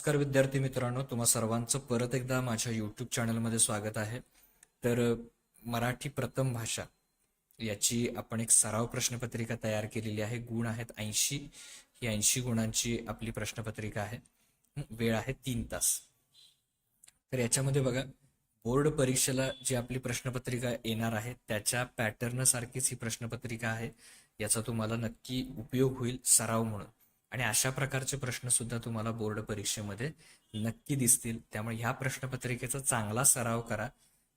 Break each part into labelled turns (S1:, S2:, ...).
S1: नमस्कार विद्यार्थी मित्रांनो तुम्हा सर्वांचं परत एकदा माझ्या यूट्यूब चॅनलमध्ये स्वागत आहे. तर मराठी प्रथम भाषा याची आपण एक सराव प्रश्नपत्रिका तयार केलेली आहे. गुण आहेत ऐंशी. ही ऐंशी गुणांची आपली प्रश्नपत्रिका आहे. वेळ आहे तीन तास. तर याच्यामध्ये बघा बोर्ड परीक्षेला जी आपली प्रश्नपत्रिका येणार आहे त्याच्या पॅटर्न सारखीच ही प्रश्नपत्रिका आहे. याचा तुम्हाला नक्की उपयोग होईल सराव म्हणून. आणि अशा प्रकारचे प्रश्न सुद्धा तुम्हाला बोर्ड परीक्षेमध्ये नक्की दिसतील. त्यामुळे ह्या प्रश्नपत्रिकेचा चांगला सराव करा.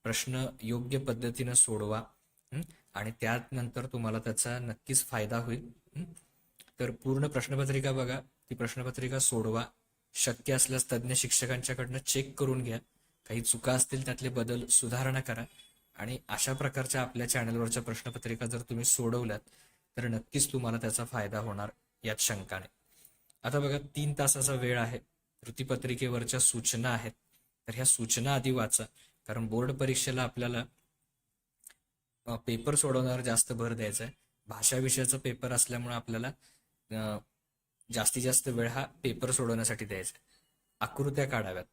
S1: प्रश्न योग्य पद्धतीनं सोडवा आणि त्यानंतर तुम्हाला त्याचा नक्कीच फायदा होईल तर पूर्ण प्रश्नपत्रिका बघा. ती प्रश्नपत्रिका सोडवा. शक्य असल्यास तज्ज्ञ शिक्षकांच्याकडनं चेक करून घ्या. काही चुका असतील त्यातले बदल सुधारणा करा. आणि अशा प्रकारच्या आपल्या चॅनलवरच्या प्रश्नपत्रिका जर तुम्ही सोडवल्यात तर नक्कीच तुम्हाला त्याचा फायदा होणार यात शंका नाही. आता बघा तीन तासाचा वेळ आहे. कृतीपत्रिकेवरच्या सूचना आहेत. तर ह्या सूचना आधी वाचा. कारण बोर्ड परीक्षेला आपल्याला पेपर सोडवण्यावर जास्त भर द्यायचा आहे. भाषा विषयाचा पेपर असल्यामुळे आपल्याला जास्तीत जास्त वेळ हा पेपर सोडवण्यासाठी द्यायचा आहे. आकृत्या काढाव्यात.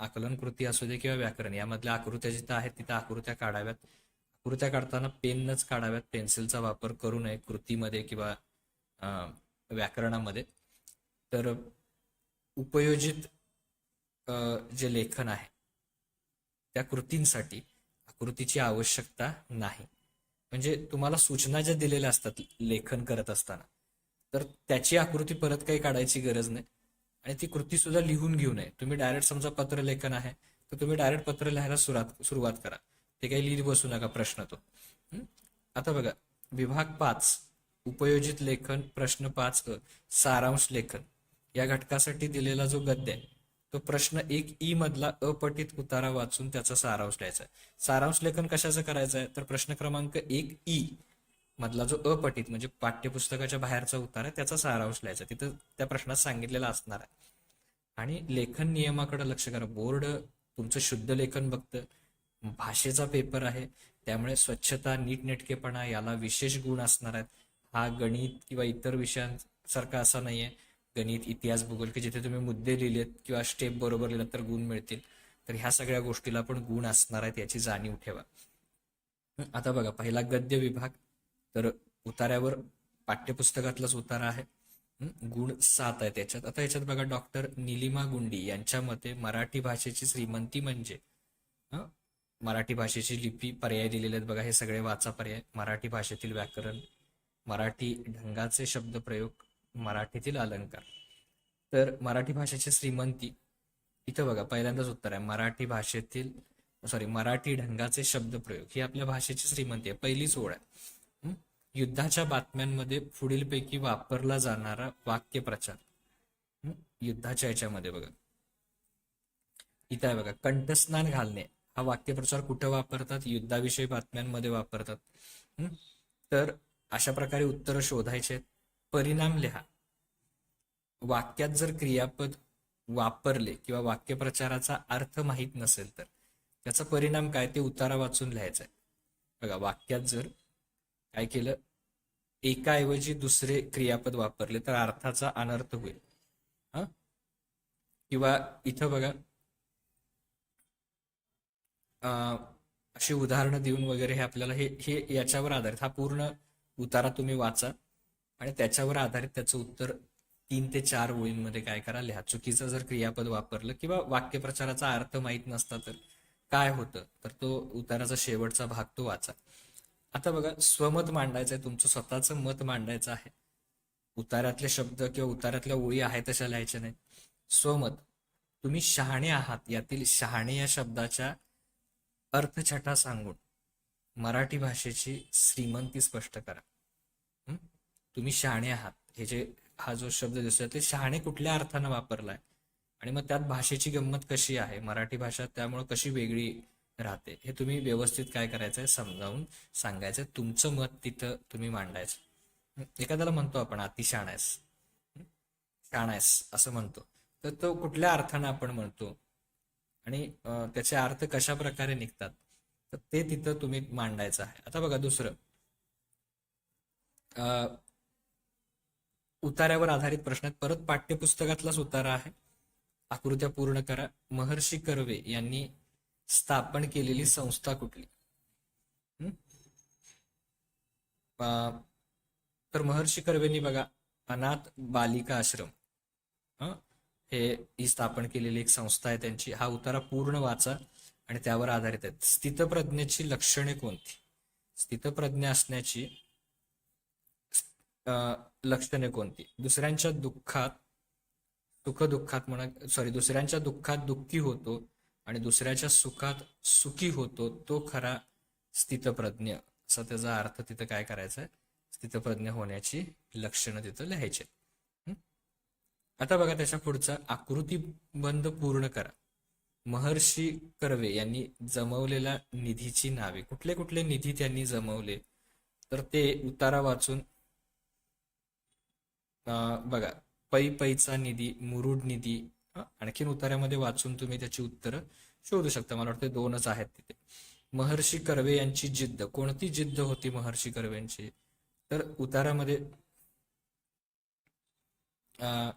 S1: आकलन कृती असू दे किंवा व्याकरण. यामधल्या आकृत्या जिथं आहेत तिथं आकृत्या काढाव्यात. आकृत्या काढताना पेननच काढाव्यात. पेन्सिलचा वापर करू नये कृतीमध्ये किंवा व्याकरणामध्ये. तर उपयोजित जे लेखन आहे त्या कृतींसाठी आकृतीची आवश्यकता नाही. म्हणजे तुम्हाला सूचना ज्या दिलेल्या असतात लेखन करत असताना तर त्याची आकृती परत काही काढायची गरज नाही. आणि ती कृती सुद्धा लिहून घेऊ नये. तुम्ही डायरेक्ट समजा पत्र लेखन आहे तर तुम्ही डायरेक्ट पत्र लिहायला सुरुवात सुरुवात करा. ते काही लिहित बसू नका प्रश्न तो. आता बघा विभाग पाच उपयोजित लेखन प्रश्न पाच सारांश लेखन. या घटकासाठी दिलेला जो गद्य आहे तो प्रश्न एक ई मधला अपठित उतारा वाचून त्याचा सारांश लिहायचा आहे. सारांश लेखन कशाचं करायचं आहे? तर प्रश्न क्रमांक एक ई मधला जो अपठित म्हणजे पाठ्यपुस्तकाच्या बाहेरचा उतार आहे त्याचा सारांश लिहायचा तिथं त्या प्रश्नात सांगितलेला असणार आहे. आणि लेखन नियमाकडे लक्ष करा. बोर्ड तुमचं शुद्ध लेखन बघतं. भाषेचा पेपर आहे. त्यामुळे स्वच्छता नीटनेटकेपणा याला विशेष गुण असणार आहेत. हा गणित किंवा इतर विषयांसारखा असा नाहीये. गणित इतिहास भूगोल की जिथे तुम्ही मुद्दे लिहिलेत किंवा स्टेप बरोबर लिहिलात तर गुण मिळतील. तर ह्या सगळ्या गोष्टीला पण गुण असणार आहेत याची जाणीव ठेवा. आता बघा पहिला गद्य विभाग. तर उतार्यावर पाठ्यपुस्तकातलाच उतारा आहे. गुण सात आहे त्याच्यात आता याच्यात बघा डॉक्टर निलिमा गुंडी यांच्या मते मराठी भाषेची श्रीमंती म्हणजे मराठी भाषेची लिपी पर्याय दिलेले आहेत. बघा हे सगळे वाचा पर्याय. मराठी भाषेतील व्याकरण मराठी ढंगाचे शब्दप्रयोग मराठीतील अलंकार. तर मराठी भाषेची श्रीमंती इथं बघा पहिल्यांदाच उत्तर आहे. मराठी भाषेतील सॉरी मराठी ढंगाचे शब्दप्रयोग ही आपल्या भाषेची श्रीमंती आहे. पहिलीच ओळ आहे. युद्धाच्या बातम्यांमध्ये पुढीलपैकी वापरला जाणारा वाक्यप्रचार. युद्धाच्या याच्यामध्ये बघा. इथं आहे बघा कंठस्नान घालणे. हा वाक्यप्रचार कुठं वापरतात? युद्धाविषयी बातम्यांमध्ये वापरतात. तर अशा प्रकारे उत्तर शोधायचे आहेत. परिणाम लिहा. वाक्यात जर क्रियापद वापरले किंवा वाक्यप्रचाराचा अर्थ माहीत नसेल तर त्याचा परिणाम काय ते उतारा वाचून लिहायचा आहे बघा वाक्यात जर काय केलं एकाऐवजी दुसरे क्रियापद वापरले तर अर्थाचा अनर्थ होईल. हा? किंवा इथं बघा अं, अशी उदाहरणं देऊन वगैरे हे आपल्याला हे हे याच्यावर आधारित हा पूर्ण उतारा तुम्ही वाचा. आणि त्याच्यावर आधारित त्याचं उत्तर तीन ते चार ओळींमध्ये काय करा लिहा. चुकीचं जर क्रियापद वापरलं किंवा वाक्यप्रचाराचा अर्थ माहीत नसता तर काय होतं? तर तो उताराचा शेवटचा भाग तो वाचा. आता बघा स्वमत मांडायचं आहे तुमचं स्वतःचं मत मांडायचं आहे. उतारातले शब्द किंवा उतारातल्या ओळी आहेत तशा लिहायच्या नाही स्वमत तुम्ही शहाणे आहात यातील शहाणे या शब्दाच्या अर्थछटा सांगून मराठी भाषेची श्रीमंती स्पष्ट करा. तुम्ही शहाणे आहात. हे जे हा जो शब्द दिसतोय ते शहाणे कुठल्या अर्थानं वापरलाय? आणि मग त्यात भाषेची गंमत कशी आहे? मराठी भाषा त्यामुळे कशी वेगळी राहते? हे तुम्ही व्यवस्थित काय करायचंय समजावून सांगायचं तुमचं मत तिथं तुम्ही मांडायचं. एखाद्याला म्हणतो आपण अतिशाण आहेस हं? आहेस असं म्हणतो. तर तो कुठल्या अर्थानं आपण म्हणतो? आणि त्याचे अर्थ कशा प्रकारे निघतात? तर ते तिथं तुम्ही मांडायचं आहे. आता बघा दुसरं. अं, उतार्यावर आधारित प्रश्न आहेत परत पाठ्यपुस्तकातलाच उतारा आहे. आकृत्या पूर्ण करा. महर्षी कर्वे यांनी स्थापन केलेली संस्था कुठली? तर महर्षी कर्वेनी बघा अनाथ बालिका आश्रम. हे? ही स्थापन केलेली एक संस्था आहे त्यांची. हा उतारा पूर्ण वाचा आणि त्यावर आधारित आहे स्थितप्रज्ञेची लक्षणे कोणती? स्थितप्रज्ञ असण्याची लक्षणे कोणती? दुसऱ्यांच्या दुःखात सुख दुःखात म्हणा सॉरी दुसऱ्यांच्या दुःखात दुःखी होतो आणि दुसऱ्याच्या सुखात सुखी होतो तो खरा स्थितप्रज्ञ. असा त्याचा अर्थ तिथं काय करायचा स्थितप्रज्ञ होण्याची लक्षणं तिथं लिहायची आता बघा त्याच्या पुढचा आकृतीबंध पूर्ण करा. महर्षी कर्वे यांनी जमवलेल्या निधीची नावे. कुठले कुठले निधी त्यांनी जमवले? तर ते उतारा वाचून बघा पै पैचा निधी मुरुड निधी आणखीन उतार्यामध्ये वाचून तुम्ही त्याची उत्तरं शोधू शकता. मला वाटतं दोनच आहेत तिथे. महर्षी कर्वे यांची जिद्द. कोणती जिद्द होती महर्षी कर्वेंची? तर उतारामध्ये अं,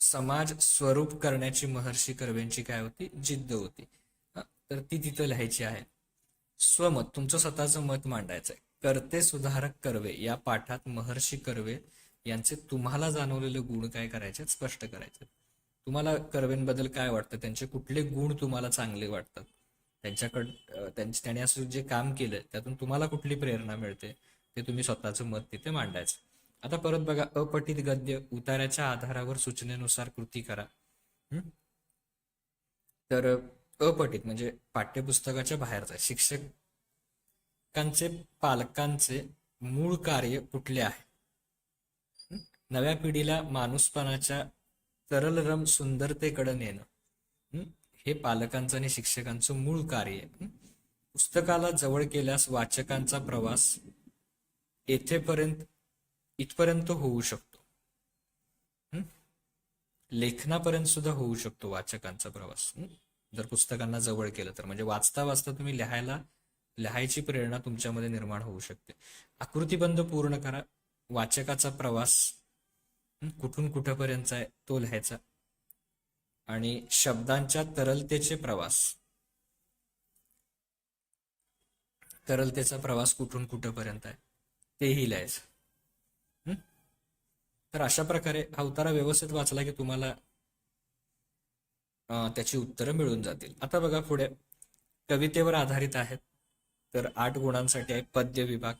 S1: समाज स्वरूप करण्याची महर्षी कर्वेंची काय होती? जिद्द होती. तर ती तिथं लिहायची आहे. स्वमत तुमचं स्वतःचं मत मांडायचं आहे करते सुधारक कर्वे या पाठात महर्षी कर्वे यांचे तुम्हाला जाणवलेले गुण काय करायचे स्पष्ट करायचे तुम्हाला कर्वेंबद्दल काय वाटतं? त्यांचे कुठले गुण तुम्हाला चांगले वाटतात? त्यांच्याकड त्यांनी त्यांचे त्याने असं जे काम केलं त्यातून तुम्हाला कुठली प्रेरणा मिळते? ते तुम्ही स्वतःचं मत तिथे मांडायचं. आता परत बघा अपठित गद्य उताराच्या आधारावर सूचनेनुसार कृती करा. तर अपठित म्हणजे पाठ्यपुस्तकाच्या बाहेरचा शिक्षकांचे पालकांचे मूळ कार्य कुठले आहे? नव्या पिढीला माणूसपणाच्या तरलरम सुंदरतेकडे नेणं. हे? पालकांचं आणि शिक्षकांचं मूळ कार्य आहे. पुस्तकाला जवळ केल्यास वाचकांचा प्रवास येथेपर्यंत इथपर्यंत होऊ शकतो. लेखनापर्यंत सुद्धा होऊ शकतो वाचकांचा प्रवास. जर पुस्तकांना जवळ केलं तर. म्हणजे वाचता वाचता तुम्ही लिहायला लिहायची प्रेरणा तुमच्यामध्ये निर्माण होऊ शकते. आकृतीबंध पूर्ण करा. वाचकाचा प्रवास कुठून कुठपर्यंतचा आहे तो लिहायचा. आणि शब्दांच्या तरलतेचे प्रवास. तरलतेचा प्रवास कुठून कुठपर्यंत आहे तेही लिहायचं. तर अशा प्रकारे हा उतारा व्यवस्थित वाचला की तुम्हाला त्याची उत्तरं मिळून जातील. आता बघा पुढे. कवितेवर आधारित आहेत. तर आठ गुणांसाठी आहे पद्य विभाग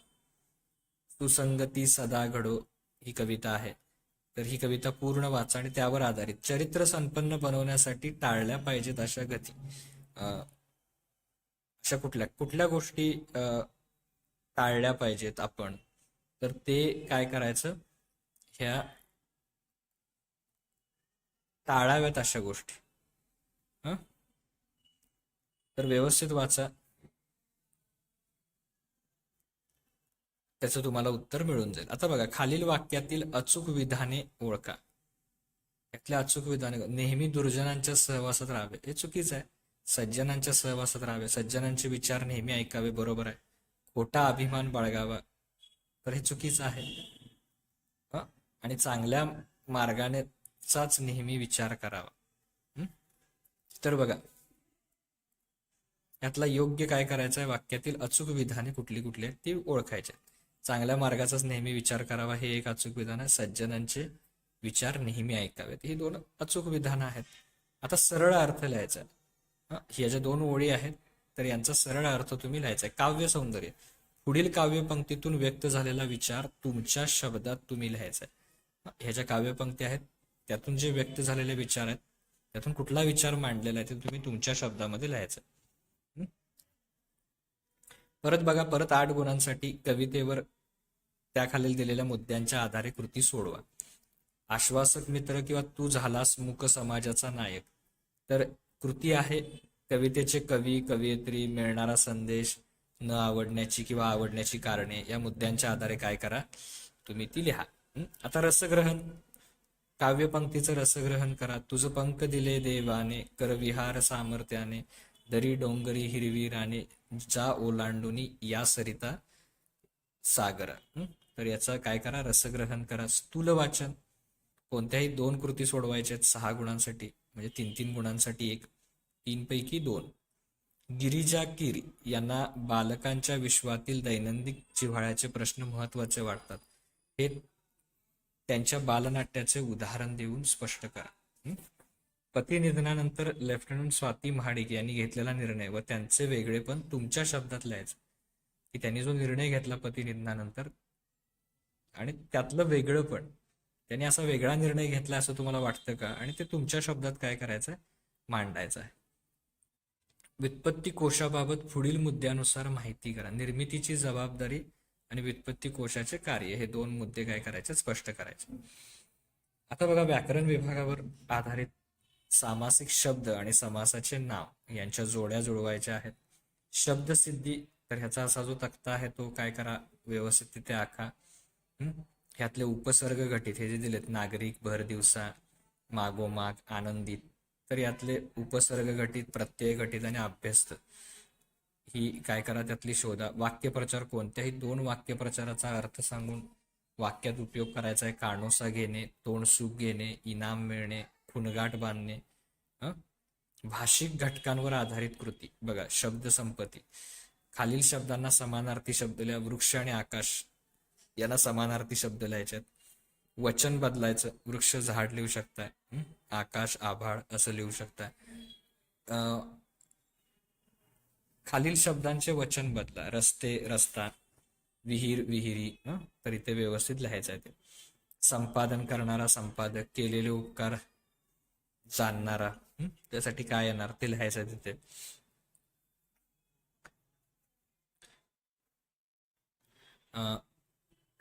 S1: सुसंगती सदा घडो ही कविता आहे. तर ही कविता पूर्ण वाचा आणि त्यावर आधारित. चरित्र संपन्न बनवण्यासाठी टाळल्या पाहिजेत अशा गती. अं, अशा कुठल्या कुठल्या गोष्टी अं, टाळल्या पाहिजेत आपण? तर ते काय करायचं? ह्या टाळाव्यात अशा गोष्टी. तर व्यवस्थित वाचा. त्याचं तुम्हाला उत्तर मिळून जाईल. आता बघा खालील वाक्यातील अचूक विधाने ओळखा. यातल्या अचूक विधाने नेहमी दुर्जनांच्या सहवासात राहावे. हे चुकीचं आहे. सज्जनांच्या सहवासात राहावे. सज्जनांचे विचार नेहमी ऐकावे. बरोबर आहे. खोटा अभिमान बाळगावा. तर हे चुकीचं आहे. आणि चांगल्या मार्गानेचाच नेहमी विचार करावा. तर बघा. यातला योग्य काय करायचं आहे वाक्यातील अचूक विधाने कुठली कुठली आहेत ती ओळखायची चांगल्या मार्गाचाच नेहमी विचार करावा हे एक अचूक विधान आहे. सज्जनांचे विचार नेहमी ऐकावेत. ही दोन अचूक विधानं आहेत. आता सरळ अर्थ लिहायचा ह्या ज्या दोन ओळी आहेत तर यांचा सरळ अर्थ तुम्ही लिहायचा आहे. काव्य सौंदर्य. पुढील काव्य पंक्तीतून व्यक्त झालेला विचार तुमच्या शब्दात तुम्ही लिहायचा आहे. ह्या ज्या काव्यपंक्ती आहेत त्यातून जे व्यक्त झालेले विचार आहेत त्यातून कुठला विचार मांडलेला आहे ते तुम्ही तुमच्या शब्दामध्ये लिहायचा परत बघा परत आठ गुणांसाठी कवितेवर त्याखालील दिलेल्या मुद्द्यांच्या आधारे कृती सोडवा. आश्वासक मित्र किंवा तू झालास मुक समाजाचा नायक. तर कृती आहे कवितेचे कवी कवयित्री मिळणारा संदेश न आवडण्याची किंवा आवडण्याची कारणे या मुद्द्यांच्या आधारे काय करा? तुम्ही ती लिहा. आता रसग्रहण. काव्यपंक्तीचं रसग्रहण करा. तुझं पंख दिले देवाने कर विहार सामर्थ्याने दरी डोंगरी हिरवी राणे जा ओलांडुनी या सरिता सागरा. तर याचा काय करा? रसग्रहण करा. स्थूल वाचन. कोणत्याही दोन कृती सोडवायच्या आहेत सहा गुणांसाठी. म्हणजे तीन तीन गुणांसाठी एक. तीन पैकी दोन. गिरिजा कीर यांना बालकांच्या विश्वातील दैनंदिन जिव्हाळ्याचे प्रश्न महत्त्वाचे वाटतात. हे त्यांच्या बालनाट्याचे उदाहरण देऊन स्पष्ट करा. पती निधनानंतर लेफ्टनंट स्वाती महाडिक यांनी घेतलेला निर्णय व त्यांचे वेगळेपण तुमच्या शब्दात लिहायचं. की त्यांनी जो निर्णय घेतला पती निधनानंतर आणि त्यातलं वेगळं पण. त्यांनी असा वेगळा निर्णय घेतला असं तुम्हाला वाटतं का? आणि ते तुमच्या शब्दात काय करायचं आहे मांडायचं आहे व्युत्पत्ती कोशाबाबत पुढील मुद्द्यानुसार माहिती करा. निर्मितीची जबाबदारी आणि व्युत्पत्ती कोशाचे कार्य हे दोन मुद्दे काय करायचे? स्पष्ट करायचे. आता बघा व्याकरण विभागावर आधारित सामासिक शब्द आणि समासाचे नाव यांच्या जोड्या जुळवायच्या आहेत. शब्दसिद्धी तर ह्याचा असा जो तक्ता आहे तो काय करा? व्यवस्थित तिथे आखा. ह्यातले उपसर्ग घटित हे जे दिलेत नागरिक भर दिवसा मागोमाग आनंदित तर यातले उपसर्ग घटित प्रत्यय घटित आणि अभ्यस्त ही काय करा त्यातली शोधा. वाक्यप्रचार कोणत्याही दोन वाक्यप्रचाराचा अर्थ सांगून वाक्यात उपयोग करायचा आहे. काणोसा घेणे तोंड सुख घेणे इनाम मिळणे खुणगाठ बांधणे भाषिक घटकांवर आधारित कृती. बघा शब्द संपत्ती खालील शब्दांना समानार्थी शब्द लिहा. वृक्ष आणि आकाश. याला समानार्थी शब्द लिहायचे वचन बदलायचं वृक्ष झाड लिहू शकताय आकाश आभाळ असं लिहू शकताय. अं, खालील शब्दांचे वचन बदला. रस्ते रस्ता विहीर विहिरी तरी तर इथे व्यवस्थित लिहायचं आहे ते. संपादन करणारा संपादक केलेले उपकार जाणणारा त्यासाठी काय येणार? ते लिहायचं आहे तिथे. अं,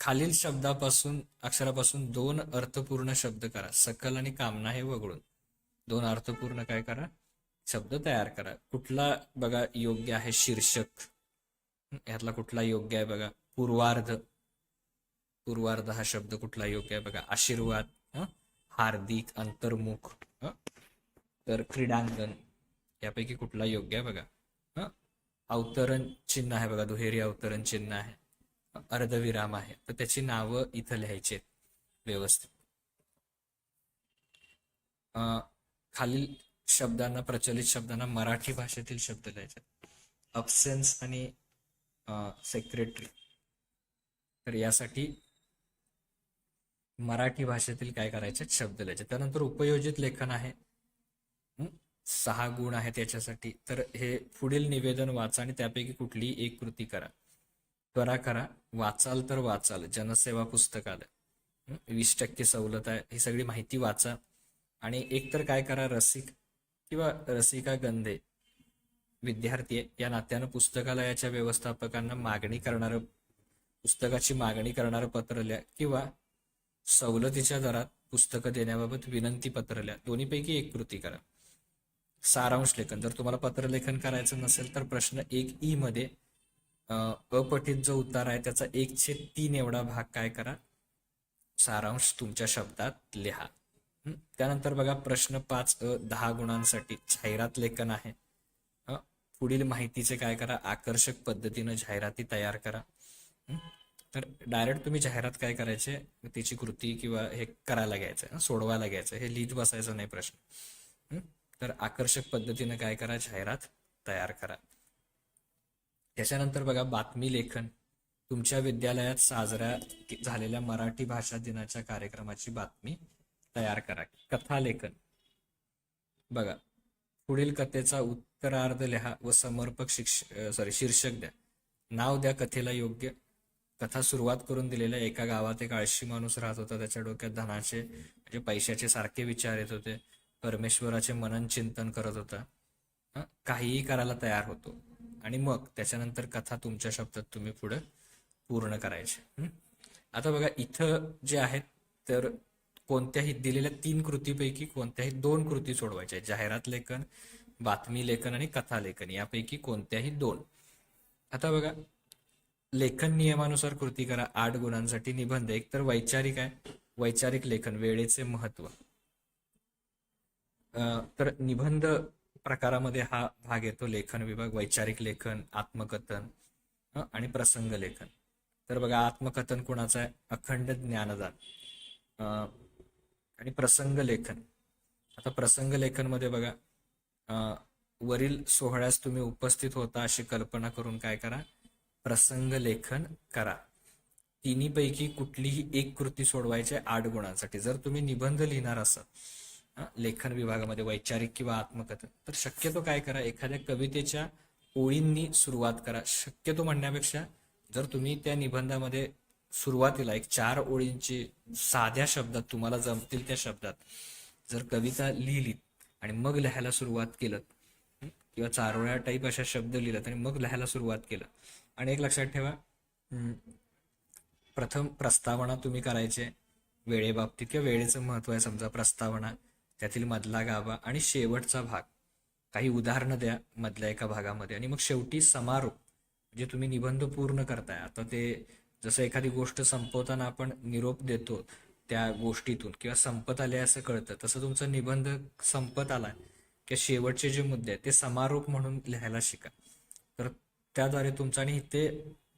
S1: खालील शब्दापासून अक्षरापासून दोन अर्थपूर्ण शब्द करा. सकल आणि कामना हे वगळून. दोन अर्थपूर्ण काय करा? शब्द तयार करा. कुठला बघा योग्य आहे शीर्षक? यातला कुठला योग्य आहे बघा? पूर्वार्ध. पूर्वार्ध हा शब्द कुठला योग्य आहे बघा? आशीर्वाद हार्दिक अंतर्मुख तर क्रीडांगण यापैकी कुठला योग्य आहे बघा? अवतरण चिन्ह आहे बघा. दुहेरी अवतरण चिन्ह आहे. अर्धविराम आहे. तर त्याची नावं इथं लिहायची आहेत. व्यवस्थित. अं, खालील शब्दांना प्रचलित शब्दांना मराठी भाषेतील शब्द लिहायचे अब्सेन्स आणि सेक्रेटरी तर यासाठी मराठी भाषेतील काय करायचे शब्द लिहायचे त्यानंतर उपयोजित लेखन आहे. सहा गुण आहेत याच्यासाठी. तर हे पुढील निवेदन वाचा आणि त्यापैकी कुठलीही एक कृती करा. त्वरा करा. वाचाल तर वाचाल. जनसेवा पुस्तकालय वीस टक्के सवलत आहे. ही सगळी माहिती वाचा. आणि एकतर काय करा रसिक किंवा रसिका गंधे विद्यार्थी आहे या नात्यानं पुस्तकालयाच्या व्यवस्थापकांना मागणी करणारं पुस्तकाची मागणी करणारं पत्र लिहा किंवा सवलतीच्या दरात पुस्तकं देण्याबाबत विनंती पत्र लिहा. दोन्हीपैकी एक कृती करा. सारांश लेखन. जर तुम्हाला पत्रलेखन करायचं नसेल तर प्रश्न एक ई मध्ये अपठित जो उत्तर आहे. त्याचा एक छेद तीन एवढा भाग काय करा? सारांश तुमच्या शब्दात लिहा. त्यानंतर बघा प्रश्न पाच अ दहा गुणांसाठी जाहिरात लेखन आहे. पुढील माहितीचे काय करा? आकर्षक पद्धतीनं जाहिराती तयार करा. तर डायरेक्ट तुम्ही जाहिरात काय करायचे? त्याची कृती किंवा हे करायला घ्यायचं सोडवायला घ्यायचं. हे लिहित बसायचं नाही प्रश्न. तर आकर्षक पद्धतीनं काय करा? जाहिरात तयार करा. त्याच्यानंतर बघा बातमी लेखन. तुमच्या विद्यालयात साजऱ्या झालेल्या मराठी भाषा दिनाच्या कार्यक्रमाची बातमी तयार करा. कथा लेखन. बघा पुढील कथेचा उत्तरार्ध लिहा व समर्पक शिक्ष सॉरी शीर्षक द्या. नाव द्या कथेला योग्य. कथा सुरुवात करून दिलेल्या एका गावात एक आळशी माणूस राहत होता. त्याच्या डोक्यात धनाचे म्हणजे पैशाचे सारखे विचार येत होते. परमेश्वराचे मनन चिंतन करत होता. काहीही करायला तयार होतो. आणि मग त्याच्यानंतर कथा तुमच्या शब्दात तुम्ही पुढे पूर्ण करायचे. आता बघा इथं जे आहेत तर कोणत्याही दिलेल्या तीन कृतीपैकी कोणत्याही दोन कृती सोडवायच्या आहेत. जाहिरात लेखन बातमी लेखन आणि कथा लेखन. यापैकी कोणत्याही दोन. आता बघा लेखन नियमानुसार कृती करा. आठ गुणांसाठी निबंध. एक तर वैचारिक आहे. वैचारिक लेखन वेळेचे महत्त्व. तर निबंध प्रकारामध्ये हा भाग येतो. लेखन विभाग वैचारिक लेखन आत्मकथन आणि प्रसंग लेखन. तर बघा आत्मकथन कुणाचं आहे? अखंड ज्ञानदान. आणि प्रसंग लेखन. आता प्रसंग लेखनमध्ये बघा वरील सोहळ्यास तुम्ही उपस्थित होता अशी कल्पना करून काय करा? प्रसंग लेखन करा. तिन्हीपैकी कुठलीही एक कृती सोडवायची आहे आठ गुणांसाठी. जर तुम्ही निबंध लिहिणार असाल लेखन विभागामध्ये वैचारिक किंवा आत्मकथन तर शक्यतो काय करा एखाद्या कवितेच्या ओळींनी सुरुवात करा. शक्यतो म्हणण्यापेक्षा जर तुम्ही त्या निबंधामध्ये सुरुवातीला एक चार ओळींची साध्या शब्दात तुम्हाला जमतील त्या शब्दात जर कविता लिहिलीत आणि मग लिहायला सुरुवात केलं किंवा चारोळ्या टाईप अशा शब्द लिहिलात आणि मग लिहायला सुरुवात केलं. आणि एक लक्षात ठेवा प्रथम प्रस्तावना तुम्ही करायचे वेळेबाबतीत किंवा वेळेचं महत्त्व आहे समजा प्रस्तावना. त्यातील मधला गाभा आणि शेवटचा भाग. काही उदाहरणं द्या मधल्या एका भागामध्ये. आणि मग शेवटी समारोप म्हणजे तुम्ही निबंध पूर्ण करताय. आता ते जसं एखादी गोष्ट संपवताना आपण निरोप देतो त्या गोष्टीतून किंवा संपत आले असं कळतं. तसं तुमचा निबंध संपत आलाय किंवा शेवटचे जे मुद्दे आहेत ते समारोप म्हणून लिहायला शिका. तर त्याद्वारे तुमचा आणि इथे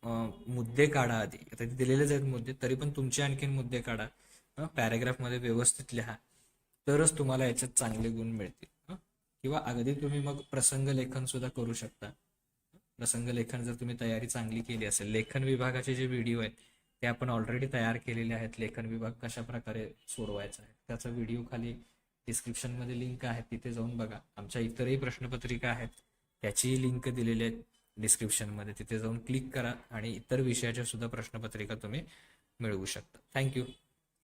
S1: मुद्दे काढा आधी. आता दिलेलेच आहेत मुद्दे तरी पण तुमचे आणखीन मुद्दे काढा. पॅरेग्राफमध्ये व्यवस्थित लिहा. तरच तुम्हाला याच्यात चांगले गुण मिळतील. किंवा अगदी तुम्ही मग प्रसंग लेखन सुद्धा करू शकता. प्रसंग लेखन जर तुम्ही तयारी चांगली केली असेल लेखन विभागाचे जे व्हिडिओ आहेत ते आपण ऑलरेडी तयार केलेले आहेत. लेखन विभाग कशा प्रकारे सोडवायचा आहे त्याचा व्हिडिओ खाली डिस्क्रिप्शनमध्ये लिंक आहे तिथे जाऊन बघा. आमच्या इतरही प्रश्नपत्रिका आहेत त्याचीही लिंक दिलेली आहे डिस्क्रिप्शनमध्ये. तिथे जाऊन क्लिक करा आणि इतर विषयाच्या सुद्धा प्रश्नपत्रिका तुम्ही मिळवू शकता. थँक्यू